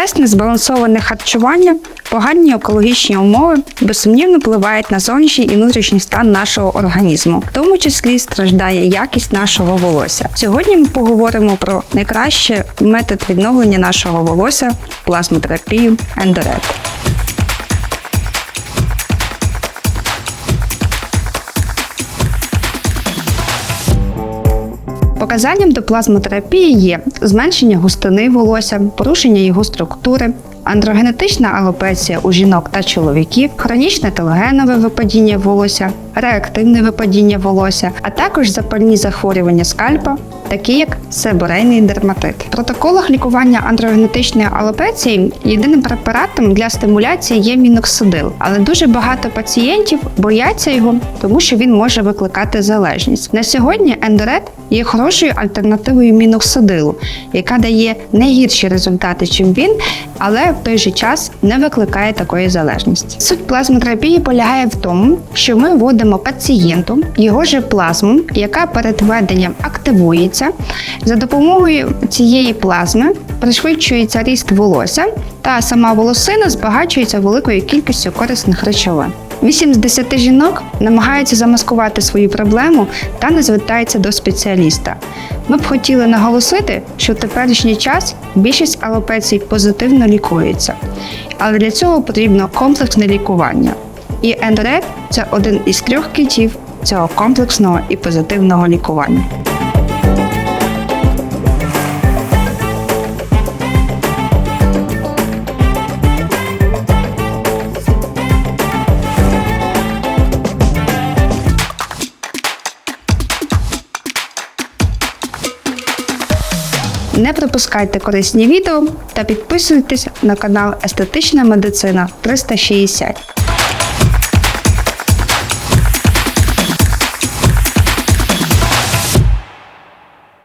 Стрес, незбалансоване харчування, погані екологічні умови безсумнівно впливають на зовнішній і внутрішній стан нашого організму, в тому числі страждає якість нашого волосся. Сьогодні ми поговоримо про найкращий метод відновлення нашого волосся плазмотерапію ендерет. Показанням до плазмотерапії є зменшення густини волосся, порушення його структури, андрогенетична алопеція у жінок та чоловіків, хронічне телогенове випадіння волосся, реактивне випадіння волосся, а також запальні захворювання скальпа, такі як себорейний дерматит. В протоколах лікування андрогенетичної алопеції єдиним препаратом для стимуляції є міноксидил, але дуже багато пацієнтів бояться його, тому що він може викликати залежність. На сьогодні ендерет є хорошою альтернативою міноксидилу, яка дає не гірші результати, чим він, але в той же час не викликає такої залежності. Суть плазмотерапії полягає в тому, що ми вводимо пацієнту його же плазму, яка перед введенням активується. За допомогою цієї плазми пришвидшується ріст волосся, та сама волосина збагачується великою кількістю корисних речовин. 8 з 10 жінок намагаються замаскувати свою проблему та не звертаються до спеціаліста. Ми б хотіли наголосити, що в теперішній час більшість алопецій позитивно лікується, але для цього потрібно комплексне лікування. І ендорет це один із трьох китів цього комплексного і позитивного лікування. Не пропускайте корисні відео та підписуйтесь на канал Естетична медицина 360.